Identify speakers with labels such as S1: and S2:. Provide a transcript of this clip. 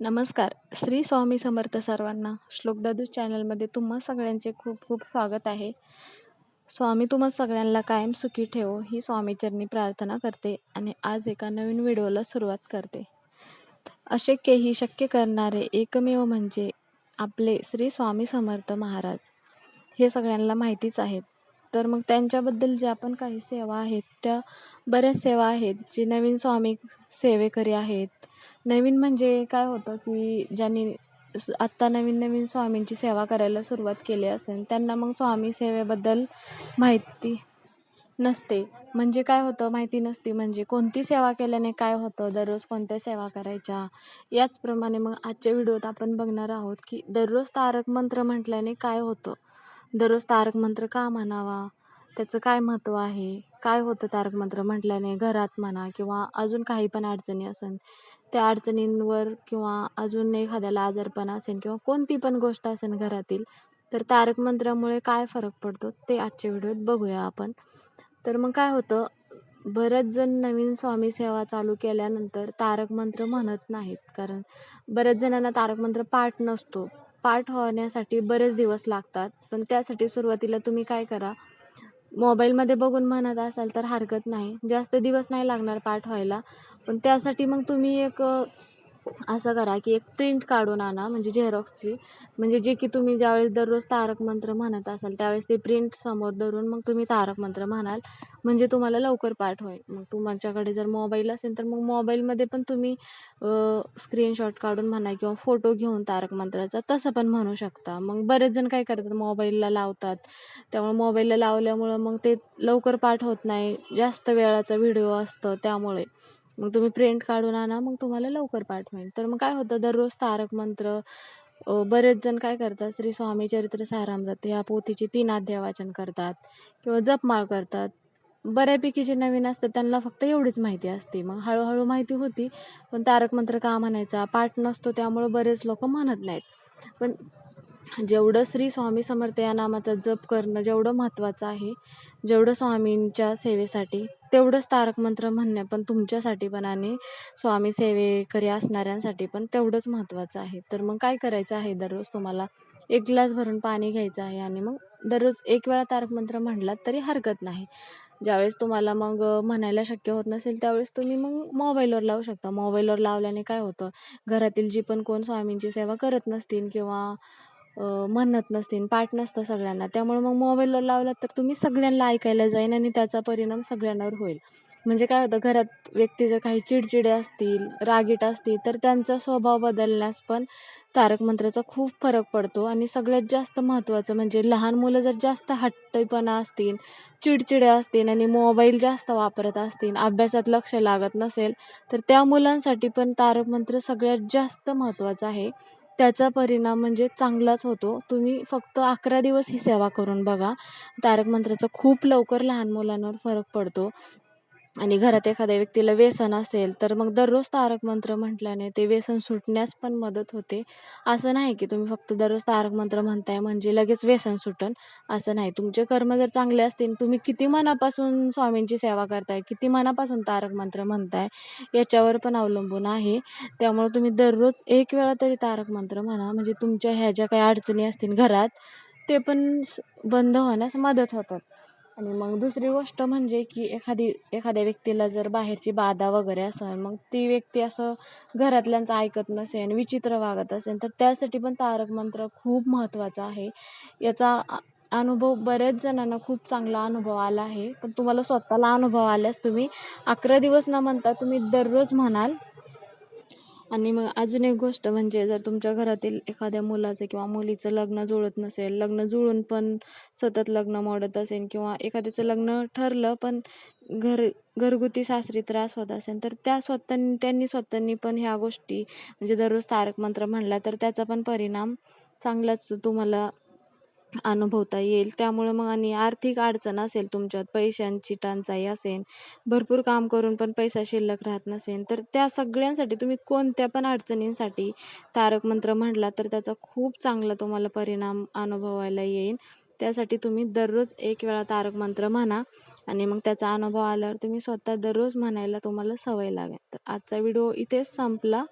S1: नमस्कार. श्री स्वामी समर्थ सर्वांना श्लोक दादू चॅनलमध्ये तुम्हा सगळ्यांचे खूप खूप स्वागत आहे. स्वामी तुम्हा सगळ्यांना कायम सुखी ठेवो ही स्वामीचरणी प्रार्थना करते आणि आज एका नवीन व्हिडिओला सुरुवात करते. अशक्यही शक्य करणारे एकमेव म्हणजे आपले श्री स्वामी समर्थ महाराज. हे सगळ्यांना माहितीच आहेत. तर मग त्यांच्याबद्दल ज्या पण काही सेवा आहेत त्या बऱ्याच सेवा आहेत जे नवीन स्वामी सेवेकरी आहेत नवीन म्हणजे काय होतं की ज्यांनी स- आत्ता नवीन नवीन स्वामींची सेवा करायला सुरुवात केली असेल त्यांना मग स्वामी सेवेबद्दल माहिती नसते. म्हणजे काय होतं माहिती नसते. म्हणजे कोणती सेवा केल्याने काय होतं दररोज कोणत्या सेवा करायच्या? याचप्रमाणे मग आजच्या व्हिडिओत आपण बघणार आहोत की दररोज तारक मंत्र म्हटल्याने काय होतं? दररोज तारक मंत्र का म्हणावा? त्याचं काय महत्त्व आहे? काय होतं तारक मंत्र म्हटल्याने? घरात म्हणा किंवा अजून काही पण अडचणी असेल त्या अडचणींवर किंवा अजून एखाद्याला आजारपण असेल किंवा कोणती पण गोष्ट असेल घरातील तर तारक मंत्रामुळे काय फरक पडतो ते आजच्या व्हिडिओत बघूया आपण. तर मग काय होतं बरेच जण नवीन स्वामी सेवा चालू केल्यानंतर तारक मंत्र म्हणत नाहीत. कारण बऱ्याच जणांना तारक मंत्र पाठ नसतो. पाठ होण्यासाठी बरेच दिवस लागतात. पण त्यासाठी सुरुवातीला तुम्ही काय करा मोबाईलमध्ये बघून म्हणत असाल तर हरकत नाही. जास्त दिवस नाही लागणार पाठ व्हायला. पण त्यासाठी मग तुम्ही एक असं करा की एक प्रिंट काढून आणा म्हणजे झेरॉक्सची म्हणजे जे की तुम्ही ज्यावेळेस दररोज तारक मंत्र म्हणत असाल त्यावेळेस ते प्रिंट समोर धरून मग तुम्ही तारक मंत्र म्हणाल. म्हणजे तुम्हाला लवकर पाठ होईल. मग तुमच्याकडे जर मोबाईल असेल तर मग मोबाईलमध्ये पण तुम्ही स्क्रीनशॉट काढून म्हणा किंवा फोटो घेऊन तारक मंत्राचा तसं पण म्हणू शकता. मग बरेच जण काय करतात मोबाईलला लावतात. त्यामुळे मोबाईलला लावल्यामुळं मग ते लवकर पाठ होत नाही. जास्त वेळाचा व्हिडिओ असतं त्यामुळे. मग तुम्ही प्रिंट काढून आणा मग तुम्हाला लवकर पाठवेन. तर मग काय होतं दररोज तारक मंत्र बरेच जण काय करतात श्री स्वामी चरित्र सारामृत या पोथीचे तीन अध्याय वाचन करतात किंवा जपमाळ करतात. बऱ्यापैकी जे नवीन असतात त्यांना फक्त एवढीच माहिती असते. मग हळूहळू माहिती होती पण तारक मंत्र का म्हणायचा? पाठ नसतो त्यामुळे बरेच लोक म्हणत नाहीत. पण जेवढं श्री स्वामी समर्थ या नामाचा जप करणं जेवढं महत्त्वाचं आहे जेवढं स्वामींच्या सेवेसाठी तेवढंच तारक मंत्र म्हणणं पण तुमच्यासाठी पण आणि स्वामी सेवेकरी असणाऱ्यांसाठी पण तेवढंच महत्त्वाचं आहे. तर मग काय करायचं आहे? दररोज तुम्हाला एक ग्लास भरून पाणी घ्यायचं आहे आणि मग दररोज एक वेळा तारक मंत्र म्हणलात तरी हरकत नाही. ज्यावेळेस तुम्हाला मग म्हणायला शक्य होत नसेल त्यावेळेस तुम्ही मग मोबाईलवर लावू शकता. मोबाईलवर लावल्याने काय होतं? घरातील जी पण कोण स्वामींची सेवा करत नसतील किंवा म्हणत नसतील पाठ नसतं सगळ्यांना. त्यामुळे मग मोबाईलवर लावलात तर तुम्ही सगळ्यांना ऐकायला जाईन आणि त्याचा परिणाम सगळ्यांवर होईल. म्हणजे काय होतं घरात व्यक्ती जर काही चिडचिडे असतील रागीट असतील तर त्यांचा स्वभाव बदलण्यास पण तारक मंत्राचा खूप फरक पडतो. आणि सगळ्यात जास्त महत्त्वाचं म्हणजे लहान मुलं जर जास्त हट्टीपणा असतील चिडचिडे असतील आणि मोबाईल जास्त वापरत असतील अभ्यासात लक्ष लागत नसेल तर त्या मुलांसाठी पण तारक मंत्र सगळ्यात जास्त महत्त्वाचं आहे. त्याचा परिणाम म्हणजे चांगलाच होतो. तुम्ही फक्त अकरा दिवस ही सेवा करून बघा. तारक मंत्राचा खूप लवकर लहान मुलांवर फरक पडतो. आणि घरात एखाद्या व्यक्तीला व्यसन असेल तर मग दररोज तारक मंत्र म्हटल्याने ते व्यसन सुटण्यास पण मदत होते. असं नाही की तुम्ही फक्त दररोज तारक मंत्र म्हणताय म्हणजे लगेच व्यसन सुटन. असं नाही. तुमचे कर्म जर चांगले असतील तुम्ही किती मनापासून स्वामींची सेवा करताय किती मनापासून तारक मंत्र म्हणताय याच्यावर पण अवलंबून आहे. त्यामुळे तुम्ही दररोज एक वेळा तरी तारक मंत्र म्हणा म्हणजे तुमच्या ह्या ज्या काही अडचणी असतील घरात ते पण स- बंद होण्यास मदत होतात. आणि मग दुसरी गोष्ट म्हणजे की एखादी एखाद्या व्यक्तीला जर बाहेरची बाधा वगैरे असेल मग ती व्यक्ती असं घरातल्यांचं ऐकत नसेल विचित्र वागत असेल तर त्यासाठी पण तारक मंत्र खूप महत्त्वाचा आहे. याचा अनुभव बऱ्याच जणांना खूप चांगला अनुभव आला आहे. पण तुम्हाला स्वतःला अनुभव आल्यास तुम्ही अकरा दिवस न म्हणता तुम्ही दररोज म्हणाल आणि मग अजून एक गोष्ट म्हणजे जर तुमच्या घरातील एखाद्या मुलाचं किंवा मुलीचं लग्न जुळत नसेल लग्न जुळून पण सतत लग्न मोडत असेल किंवा एखाद्याचं लग्न ठरलं पण घर घरगुती सासरी त्रास होत असेल तर त्या स्वतः त्यांनी स्वतःनी पण ह्या गोष्टी म्हणजे दररोज तारक मंत्र म्हणला तर त्याचा पण परिणाम चांगलाच तुम्हाला अनुभवता येईल. त्यामुळे मग आणि आर्थिक अडचण असेल तुमच्यात पैशांची टंचाई असेल भरपूर काम करून पण पैसा शिल्लक राहत नसेल तर त्या सगळ्यांसाठी तुम्ही कोणत्या पण अडचणींसाठी तारक मंत्र म्हटला तर त्याचा खूप चांगला तुम्हाला परिणाम अनुभवायला येईल. त्यासाठी तुम्ही दररोज एक वेळा तारक मंत्र म्हणा आणि मग त्याचा अनुभव आल्यावर तुम्ही स्वतः दररोज म्हणायला तुम्हाला सवय लागेल. तर आजचा व्हिडिओ इथेच संपला.